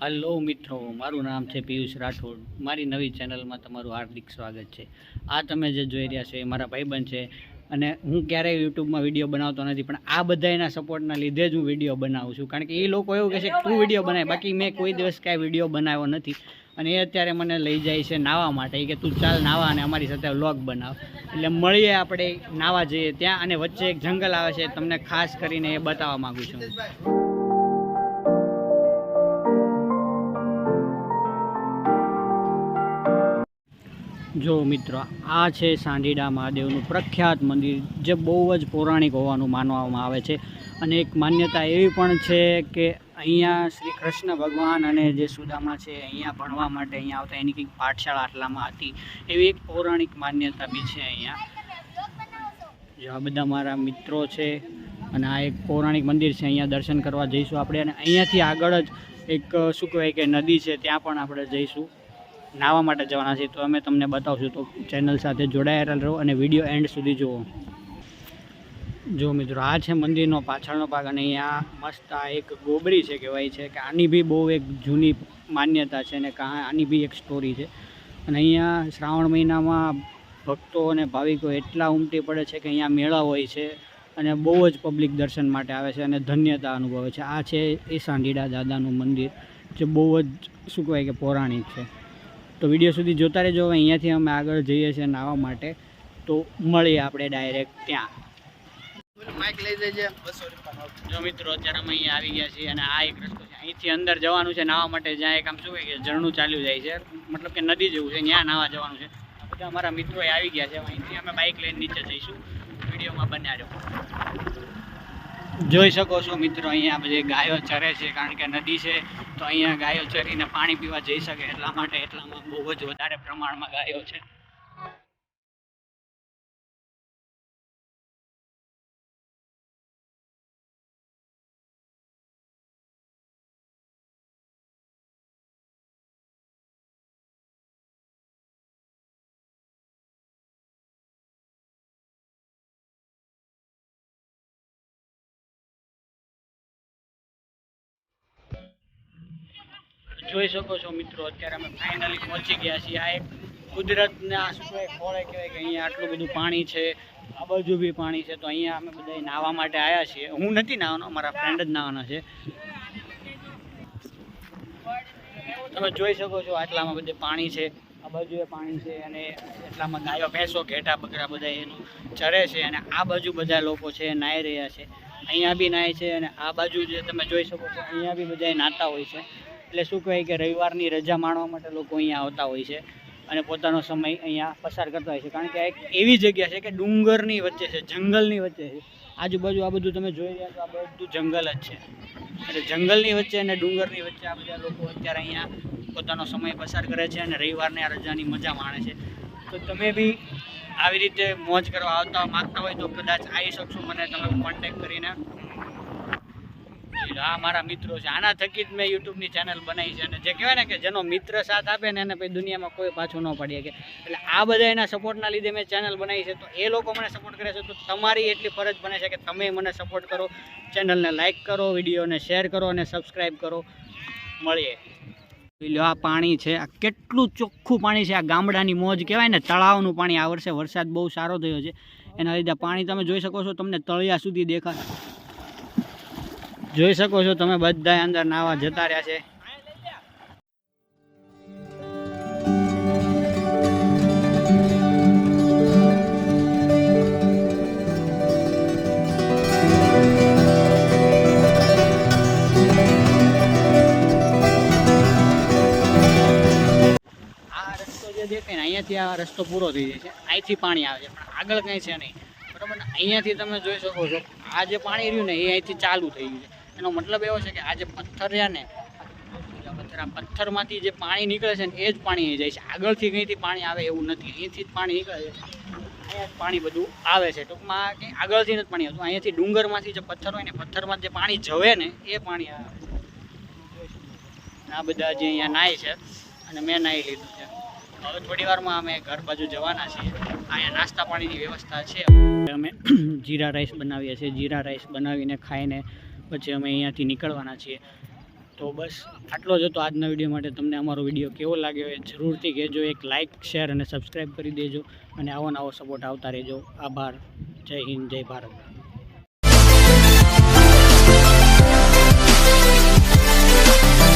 Hello મિત્રો, મારું નામ છે પિયુષ રાઠોડ. મારી નવી ચેનલમાં તમારું હાર્દિક સ્વાગત છે. આ તમે જે જોઈ રહ્યા છો એ મારા ભાઈબંધ છે અને હું ક્યારેય યુટ્યુબમાં વીડિયો બનાવતો નથી, પણ આ બધા એના સપોર્ટના લીધે જ હું વીડિયો બનાવું છું. કારણ કે એ લોકો એવું કહે છે તું વીડિયો બનાય, બાકી મેં કોઈ દિવસ કાંઈ વીડિયો બનાવ્યો નથી. અને એ અત્યારે મને લઈ જાય છે નાવા માટે. કે તું ચાલ નાવા અને અમારી સાથે વ્લોગ બનાવ. એટલે મળીએ આપણે નાવા જઈએ ત્યાં અને વચ્ચે એક જંગલ આવે છે, તમને ખાસ કરીને એ બતાવવા માગું છું. જો મિત્રો, આ છે સાંઢીડા મહાદેવનું પ્રખ્યાત મંદિર, જે બહુ જ પૌરાણિક હોવાનું માનવામાં આવે છે. અને એક માન્યતા એવી પણ છે કે અહીંયા શ્રી કૃષ્ણ ભગવાન અને જે સુદામા છે, અહીંયા ભણવા માટે અહીંયા આવતા, એની કંઈક પાઠશાળા આટલામાં હતી. એવી એક પૌરાણિક માન્યતા બી છે અહીંયા. જો આ બધા મારા મિત્રો છે, અને આ એક પૌરાણિક મંદિર છે, અહીંયા દર્શન કરવા જઈશું આપણે. અને અહીંયાથી આગળ જ એક, શું કહેવાય કે નદી છે, ત્યાં પણ આપણે જઈશું. નાહવા માટે જવાના છે તો અમે તમને બતાવશું. તો ચેનલ સાથે જોડાયેલા રહો અને વીડિયો એન્ડ સુધી જુઓ. જો મિત્રો, આ છે મંદિરનો પાછળનો ભાગ અને અહીંયા મસ્ત આ એક ગોબરી છે કહેવાય છે કે આની બી બહુ એક જૂની માન્યતા છે અને કા, આની બી એક સ્ટોરી છે. અને અહીંયા શ્રાવણ મહિનામાં ભક્તો અને ભાવિકો એટલા ઉમટી પડે છે કે અહીંયા મેળા હોય છે અને બહુ જ પબ્લિક દર્શન માટે આવે છે અને ધન્યતા અનુભવે છે. આ છે એ સાંઢીડા દાદાનું મંદિર, જે બહુ જ શું કહેવાય કે પૌરાણિક છે. તો વીડિયો સુધી જોતા રહેજો. હવે અહીંયાથી અમે આગળ જઈએ છીએ નાહવા માટે. તો મળીએ આપણે ડાયરેક્ટ ત્યાં. જો મિત્રો અત્યારે અમે અહીંયા આવી ગયા છીએ અને આ એક રસ્તો છે. અહીંથી અંદર જવાનું છે નાહવા માટે. જ્યાં એક આમ શું કહે કે ઝરણું ચાલ્યું જાય છે. મતલબ કે નદી જેવું છે. ત્યાં નાહવા જવાનું છે. બધા અમારા મિત્રો આવી ગયા છે. અહીંથી અમે બાઇક લઈને નીચે જઈશું. વિડીયોમાં બન્યા રહો. જોઈ શકો છો મિત્રો, અહીંયા બધી ગાયો ચરે છે, કારણ કે નદી છે, તો અહીંયા ગાયો ચરીને પાણી પીવા જઈ શકે એટલા માટે એટલામાં બહુ જ વધારે પ્રમાણમાં ગાયો છે. જોઈ શકો છો મિત્રો, અત્યારે અમે ફાઇનલી પહોંચી ગયા છીએ. આ એક કુદરતના શું ખોળે કહેવાય કે અહીંયા આટલું બધું પાણી છે, આ બાજુ બી પાણી છે, તો અહીંયા અમે બધા નાહવા માટે આવ્યા છીએ. હું નથી નાહવાનો, મારા ફ્રેન્ડ જ નાહવાના છે. તમે જોઈ શકો છો આટલામાં બધે પાણી છે, આ બાજુએ પાણી છે અને એટલામાં ગાયો, ભેંસો, ઘેટા, બકરા બધા એનું ચરે છે અને આ બાજુ બધા લોકો છે, નાહી રહ્યા છે. અહીંયા બી નાહે છે અને આ બાજુ જે તમે જોઈ શકો છો, અહીંયા બી બધા નાહતા હોય છે. એટલે શું કહેવાય કે રવિવારની રજા માણવા માટે લોકો અહીંયા આવતા હોય છે અને પોતાનો સમય અહીંયા પસાર કરતા હોય છે. કારણ કે આ એક એવી જગ્યા છે કે ડુંગરની વચ્ચે છે, જંગલની વચ્ચે છે. આજુબાજુ આ બધું તમે જોઈ રહ્યા છો, આ બધું જંગલ જ છે. એટલે જંગલની વચ્ચે અને ડુંગરની વચ્ચે આ બધા લોકો અત્યારે અહીંયા પોતાનો સમય પસાર કરે છે અને રવિવારની આ રજાની મજા માણે છે. તો તમે બી આવી રીતે મોજ કરવા આવતા માગતા હોય તો કદાચ આવી શકશો, મને તમે કોન્ટેક કરીને. આ મારા મિત્રો છે. આના થકી જ મેં યુટ્યુબની ચેનલ બનાવી છે અને જે કહેવાય ને કે જેનો મિત્ર સાથ આપે ને એને પછી દુનિયામાં કોઈ પાછું ન પડી શકે એટલે આ બધા એના સપોર્ટના લીધે મેં ચેનલ બનાવી છે. તો એ લોકો મને સપોર્ટ કરે છે. તો તમારી એટલી ફરજ બને છે કે તમે મને સપોર્ટ કરો. ચેનલને લાઇક કરો વિડીયોને શેર કરો અને સબસ્ક્રાઈબ કરો. મળીએ. લો આ પાણી છે. આ કેટલું ચોખ્ખું પાણી છે. આ ગામડાની મોજ કહેવાય ને, તળાવનું પાણી. આ વર્ષે વરસાદ બહુ સારો થયો છે. એના લીધે પાણી તમે જોઈ શકો છો. તમને તળિયા સુધી દેખાય જોઈ શકો છો તમે બધા અંદર નાવા જતા રહ્યા છે. આ રસ્તો જે દેખાય અહીંયાથી આ રસ્તો પૂરો થઈ જાય છે. અહીંથી પાણી આવે છે, પણ આગળ કંઈ છે નહીં. બરાબર અહીંયાથી તમે જોઈ શકો છો, આ જે પાણી રહ્યું ને, એ અહીંથી ચાલુ થઈ ગયું છે. એનો મતલબ એવો છે કે આ જે પથ્થર રહ્યા ને પથ્થર પથ્થરમાંથી જે પાણી નીકળે છે ને એ જ પાણી જાય છે. આગળથી કંઈથી પાણી આવે એવું નથી. અહીંથી જ પાણી નીકળે છે. અહીંયા પાણી બધું આવે છે. ટૂંકમાં કંઈ આગળથી જ પાણી આવતું. અહીંયાથી ડુંગરમાંથી જે પથ્થર હોય ને, પથ્થરમાં જે પાણી જવે ને, એ પાણી આવે આ બધા જે અહીંયા નાય છે. અને મેં નાહી લીધું છે. હવે થોડી વારમાં અમે ઘર બાજુ જવાના છીએ. અહીંયા નાસ્તા પાણીની વ્યવસ્થા છે. અમે જીરા રાઈસ બનાવીએ છીએ. જીરા રાઈસ બનાવીને ખાઈને પછી અમે અહીંયાથી નીકળવાના છીએ. તો બસ, આટલો જ હતો આજના વીડિયો માટે. તમને અમારો વીડિયો કેવો લાગ્યો એ જરૂરથી કહેજો. એક લાઇક શેર અને સબસ્ક્રાઈબ કરી દેજો. અને આવો નવો સપોર્ટ આવતા રહેજો. આભાર. જય હિન્દ, જય ભારત.